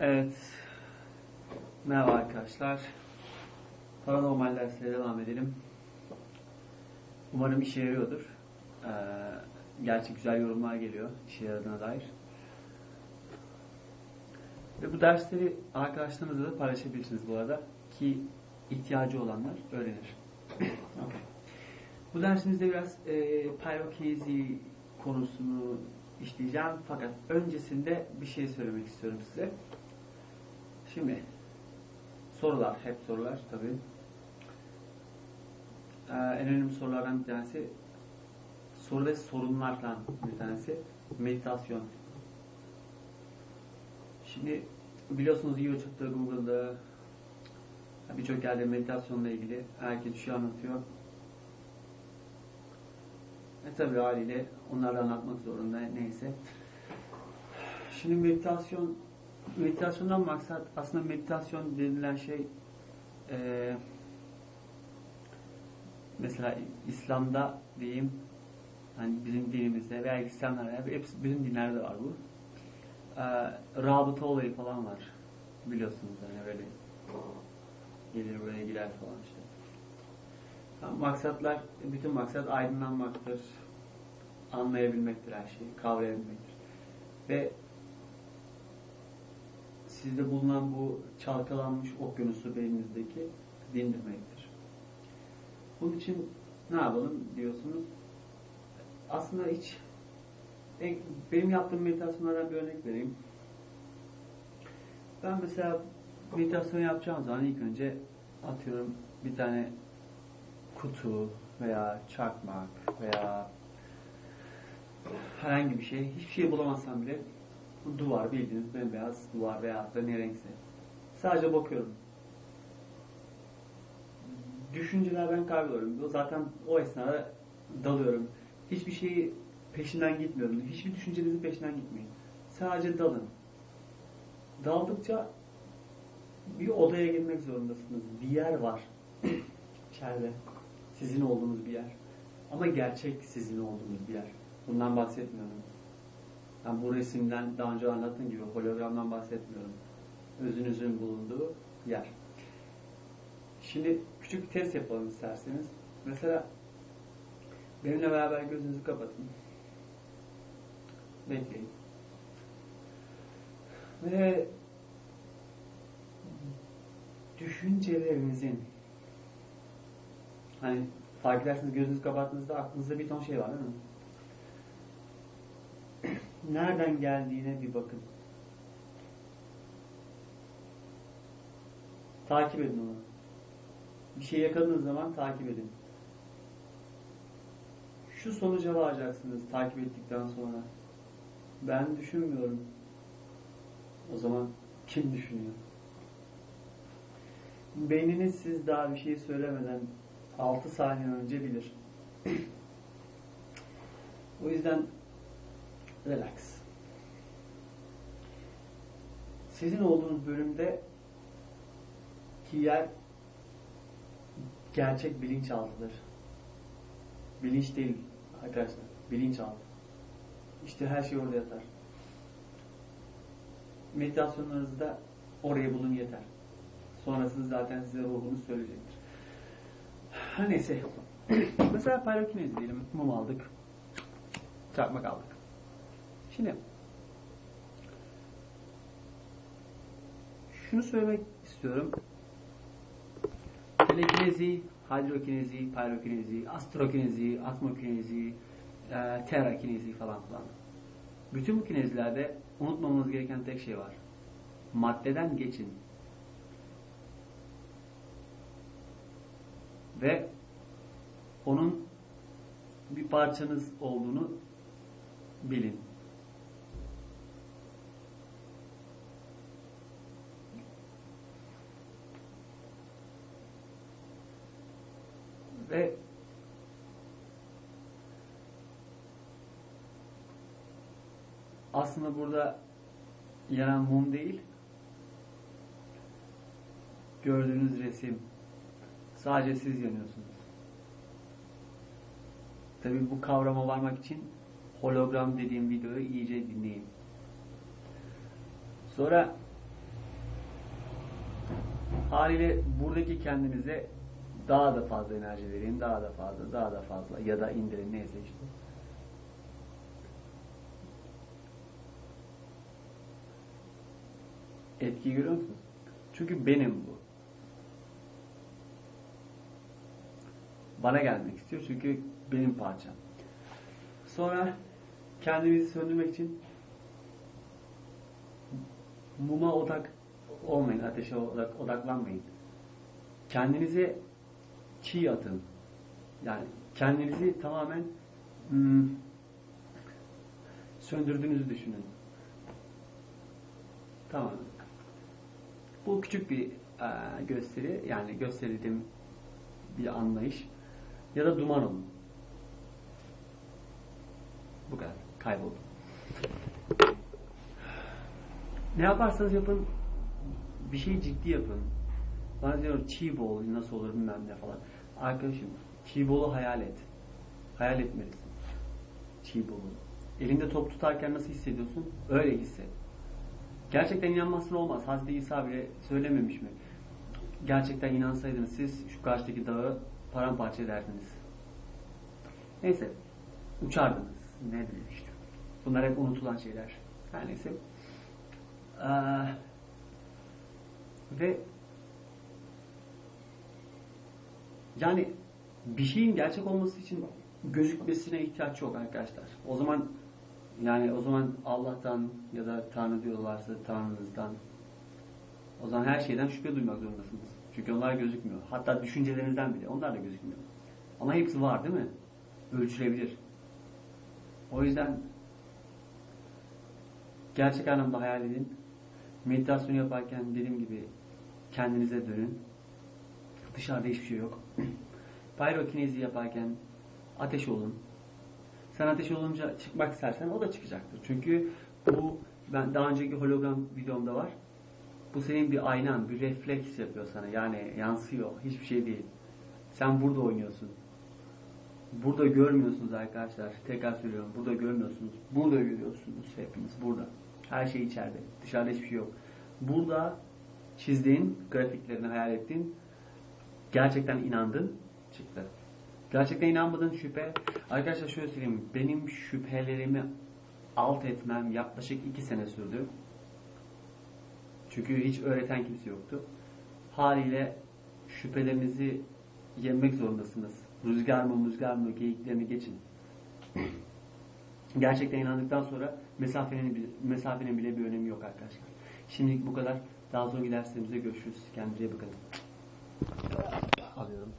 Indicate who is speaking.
Speaker 1: Evet. Merhaba arkadaşlar. Paranormal derslere devam edelim. Umarım işe yarıyordur. Ee, gerçi güzel yorumlar geliyor işe yaradığına dair. Ve bu dersleri arkadaşlarınızla da paylaşabilirsiniz bu arada ki ihtiyacı olanlar öğrenir. Okay. Bu dersimizde biraz e, pyrokinezi konusunu işleyeceğim fakat öncesinde bir şey söylemek istiyorum size. Şimdi sorular, hep sorular tabii. Ee, en önemli sorulardan bir tanesi soru ve sorunlardan bir tanesi meditasyon. Şimdi biliyorsunuz YouTube'da, Google'da birçok yerde meditasyonla ilgili herkes şu anlatıyor. E tabi haliyle onları anlatmak zorunda neyse. Şimdi meditasyon meditasyondan maksat aslında meditasyon denilen şey e, mesela İslam'da diyeyim hani bizim dinimizde veya İslamlarda hepsi bizim dinlerde var bu. E, rabıta olayı falan var. Biliyorsunuz hani böyle gelir buraya girer falan işte. Yani maksatlar, bütün maksat aydınlanmaktır, anlayabilmektir her şeyi, kavrayabilmektir. Ve sizde bulunan bu çalkalanmış okyanusu beyninizdeki dindirmektir. Bunun için ne yapalım diyorsunuz? Aslında hiç benim yaptığım meditasyonlardan bir örnek vereyim. Ben mesela meditasyon yapacağım zaman ilk önce atıyorum bir tane kutu veya çakmak veya herhangi bir şey, hiçbir şey bulamazsam bile duvar bildiğiniz bembeyaz duvar veya da ne renkse. Sadece bakıyorum. Düşüncelerden kayboluyorum. Zaten o esnada dalıyorum. Hiçbir şeyi peşinden gitmiyorum. Hiçbir düşüncenizin peşinden gitmeyin. Sadece dalın. Daldıkça bir odaya girmek zorundasınız. Bir yer var. İçeride. Sizin olduğunuz bir yer. Ama gerçek sizin olduğunuz bir yer. Bundan bahsetmiyorum. Ben bu resimden daha önce anlattığım gibi hologramdan bahsetmiyorum. Özünüzün bulunduğu yer. Şimdi küçük bir test yapalım isterseniz. Mesela benimle beraber gözünüzü kapatın. Bekleyin. Ve düşüncelerinizin hani fark edersiniz gözünüzü kapattığınızda aklınızda bir ton şey var değil mi? Nereden geldiğine bir bakın. Takip edin onu. Bir şey yakaladığınız zaman takip edin. Şu sonuca varacaksınız takip ettikten sonra. Ben düşünmüyorum. O zaman kim düşünüyor? Beyniniz siz daha bir şey söylemeden 6 saniye önce bilir. o yüzden relax. Sizin olduğunuz bölümde ki yer gerçek bilinçaltıdır. Bilinç değil arkadaşlar. Bilinçaltı. İşte her şey orada yatar. Meditasyonlarınızda orayı bulun yeter. Sonrasını zaten size ruhunuz söyleyecektir. Neyse. Mesela pyrokinez diyelim. Mum aldık. Çarpmak aldık. Şimdi şunu söylemek istiyorum. Telekinezi, hidrokinezi, pyrokinezi, astrokinezi, atmokinezi, e, terakinezi falan filan. Bütün bu kinezilerde unutmamamız gereken tek şey var. Maddeden geçin. Ve onun bir parçanız olduğunu bilin. Ve aslında burada yanan mum değil, gördüğünüz resim. Sadece siz yanıyorsunuz. Tabi bu kavrama varmak için hologram dediğim videoyu iyice dinleyin. Sonra Haliyle buradaki kendinize daha da fazla enerji verin, daha da fazla, daha da fazla ya da indirin neyse işte. Etki görüyor musunuz? Çünkü benim bu. Bana gelmek istiyor çünkü benim parçam. Sonra kendinizi söndürmek için muma odak olmayın, ateşe odak, odaklanmayın. Kendinize çiğ atın. Yani kendinizi tamamen hmm, söndürdüğünüzü düşünün. Tamam. Bu küçük bir e, gösteri, yani gösterdiğim bir anlayış. Ya da duman olun. Bu kadar. Kayboldu. Ne yaparsanız yapın, bir şeyi ciddi yapın. Bana diyor çiğ bowl nasıl olur bilmem ne falan. Arkadaşım bowl'u hayal et. Hayal etmelisin. Bowl'u. Elinde top tutarken nasıl hissediyorsun? Öyle hisset. Gerçekten inanmazsın olmaz. Hazreti İsa bile söylememiş mi? Gerçekten inansaydınız siz şu karşıdaki dağı paramparça ederdiniz. Neyse. Uçardınız. Ne bileyim işte. Bunlar hep unutulan şeyler. Her neyse. Ee, ve yani bir şeyin gerçek olması için gözükmesine ihtiyaç yok arkadaşlar. O zaman yani o zaman Allah'tan ya da Tanrı diyorlarsa Tanrınızdan o zaman her şeyden şüphe duymak zorundasınız. Çünkü onlar gözükmüyor. Hatta düşüncelerinizden bile. Onlar da gözükmüyor. Ama hepsi var değil mi? Ölçülebilir. O yüzden gerçek anlamda hayal edin. Meditasyon yaparken dediğim gibi kendinize dönün. Dışarıda hiçbir şey yok. Pyrokinezi yaparken ateş olun. Sen ateş olunca çıkmak istersen o da çıkacaktır. Çünkü bu ben daha önceki hologram videomda var. Bu senin bir aynan, bir refleks yapıyor sana. Yani yansıyor. Hiçbir şey değil. Sen burada oynuyorsun. Burada görmüyorsunuz arkadaşlar. Tekrar söylüyorum. Burada görmüyorsunuz. Burada görüyorsunuz hepiniz. Burada. Her şey içeride. Dışarıda hiçbir şey yok. Burada çizdiğin, grafiklerini hayal ettiğin, gerçekten inandın, çıktı. Gerçekten inanmadın şüphe. Arkadaşlar şöyle söyleyeyim. Benim şüphelerimi alt etmem yaklaşık iki sene sürdü. Çünkü hiç öğreten kimse yoktu. Haliyle şüphelerinizi yemek zorundasınız. Rüzgar mı rüzgar mı geyiklerini geçin. Gerçekten inandıktan sonra mesafenin, mesafenin bile bir önemi yok arkadaşlar. Şimdilik bu kadar. Daha sonraki derslerimizde görüşürüz. Kendinize iyi alıyorum.